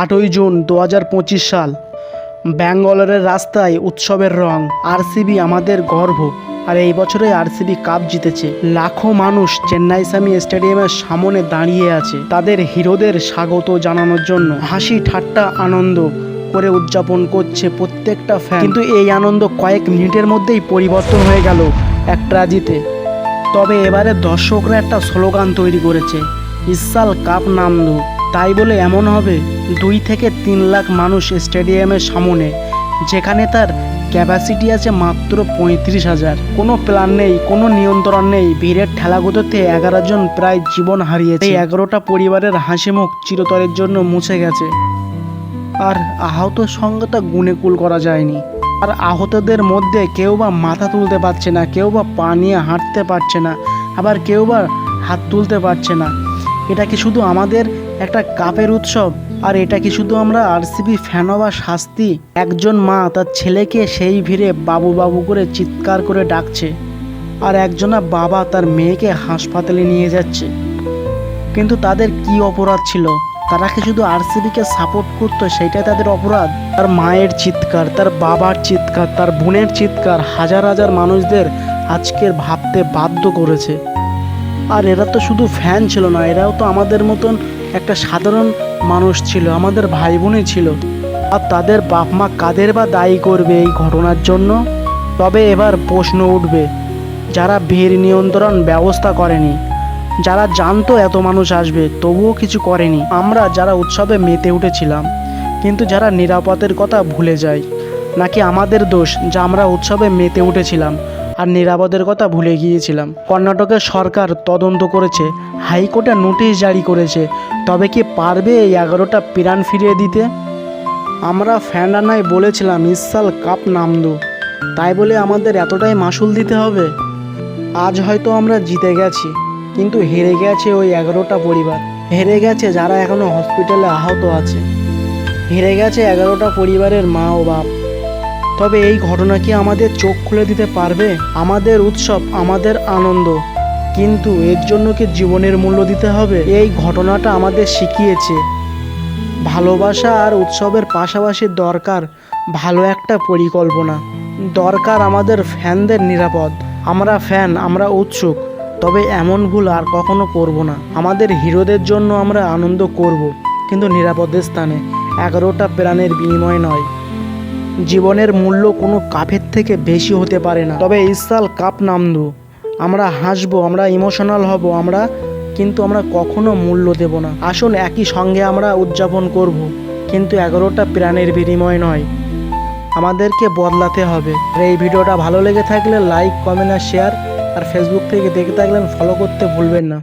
আটই জুন দু হাজার পঁচিশ সাল। ব্যাঙ্গালোরের রাস্তায় উৎসবের রং, আরসিবি আমাদের গর্ব। আর এই বছরে আরসিবি কাপ জিতেছে। লাখো মানুষ চেন্নাই সামি স্টেডিয়ামের সামনে দাঁড়িয়ে আছে। তাদের হিরোদের স্বাগত জানানোর জন্য হাসি ঠাট্টা আনন্দ করে উদযাপন করছে প্রত্যেকটা ফ্যান কিন্তু এই আনন্দ কয়েক মিনিটের মধ্যেই পরিবর্তন হয়ে গেল এক ট্রাজিতে। তবে এবারে দর্শকরা একটা স্লোগান তৈরি করেছে ইসাল কাপ নাম দো তাই বলে এমন হবে, দুই থেকে তিন লাখ মানুষ স্টেডিয়ামের সামনে, যেখানে তার ক্যাপাসিটি আছে মাত্র পঁয়ত্রিশ হাজার। কোনো প্ল্যান নেই, কোনো নিয়ন্ত্রণ নেই, ভিড়ের ঠেলাগুলোতে এগারো জন প্রায় জীবন হারিয়েছে। এই এগারোটা পরিবারের হাসি মুখ চিরতরের জন্য মুছে গেছে। আর আহত সংখ্যাটা গুণে কুল করা যায়নি। আর আহতদের মধ্যে কেউ বা মাথা তুলতে পারছে না, কেউ বা পা নিয়ে হাঁটতে পারছে না, আবার কেউ বা হাত তুলতে পারছে না। এটা কি শুধু আমাদের একটা কাপের উৎসব। আর এটা কি শুধু আমরা আরসিবি ফ্যান বা শাস্তি? একজন মা তার ছেলেকে সেই ভিড়ে বাবু বাবু করে চিৎকার করে ডাকছে। আর একজনা বাবা তার মেয়েকে হাসপাতালে নিয়ে যাচ্ছে। কিন্তু তাদের কি অপরাধ ছিল? তারা কি শুধু আরসিবিকে সাপোর্ট করতো, সেটাই তাদের অপরাধ? তার মায়ের চিৎকার, তার বাবার চিৎকার, তার বোনের চিৎকার হাজার হাজার মানুষদের আজকের ভাবতে বাধ্য করেছে। আর এরা তো শুধু ফ্যান ছিল না, এরাও তো আমাদের মতন একটা সাধারণ মানুষ ছিল, আমাদের ভাই বোনই ছিল। আর তাদের বাপ মা কাদের বা দায়ী করবে এই ঘটনার জন্য? তবে এবার প্রশ্ন উঠবে, যারা ভিড় নিয়ন্ত্রণ ব্যবস্থা করেনি, যারা জানতো এত মানুষ আসবে, তবুও কিছু করেনি। আমরা যারা উৎসবে মেতে উঠেছিলাম, কিন্তু যারা নিরাপদের কথা ভুলে যায়, নাকি আমাদের দোষ, যা আমরা উৎসবে মেতে উঠেছিলাম আর নিরাপদের কথা ভুলে গিয়েছিলাম। কর্ণাটকের সরকার তদন্ত করেছে, হাইকোর্টে নোটিশ জারি করেছে। তবে কি পারবে এই এগারোটা প্রাণ ফিরিয়ে দিতে? আমরা ফ্যান্ডানায় বলেছিলাম, ইসাল কাপ নামদু। তাই বলে আমাদের এতটাই মাসুল দিতে হবে? আজ হয়তো আমরা জিতে গেছি, কিন্তু হেরে গেছে ওই এগারোটা পরিবার। হেরে গেছে যারা এখনও হসপিটালে আহত আছে। হেরে গেছে এগারোটা পরিবারের মা ও বাপ। তবে এই ঘটনা কি আমাদের চোখ খুলে দিতে পারবে? আমাদের উৎসব, আমাদের আনন্দ। কিন্তু এর জন্য কি জীবনের মূল্য দিতে হবে? এই ঘটনাটা আমাদের শিখিয়েছে। ভালোবাসা আর উৎসবের পাশাপাশি দরকার ভালো একটা পরিকল্পনা। দরকার আমাদের ফ্যানদের নিরাপদ। আমরা ফ্যান, আমরা উৎসুক। তবে এমন ভুল আর কখনো করব না। আমাদের হিরোদের জন্য আমরা আনন্দ করব। কিন্তু নিরাপদের স্থানে এগারোটা প্রাণের বিনিময় নয়। জীবনের মূল্য কোনো কাপের থেকে বেশি হতে পারে না। তবে ইসাল কাপ নামদু। আমরা হাসবো, আমরা ইমোশনাল হব, আমরা কিন্তু আমরা কখনো মূল্য দেব না। আসুন একই সঙ্গে আমরা উদযাপন করব। কিন্তু এগারোটা প্রাণের বিনিময় নয়। আমাদেরকে বদলাতে হবে। এই ভিডিওটা ভালো লেগে থাকলে লাইক কমেন্ট আর শেয়ার আর ফেসবুক থেকে দেখে থাকলেন ফলো করতে ভুলবেন না।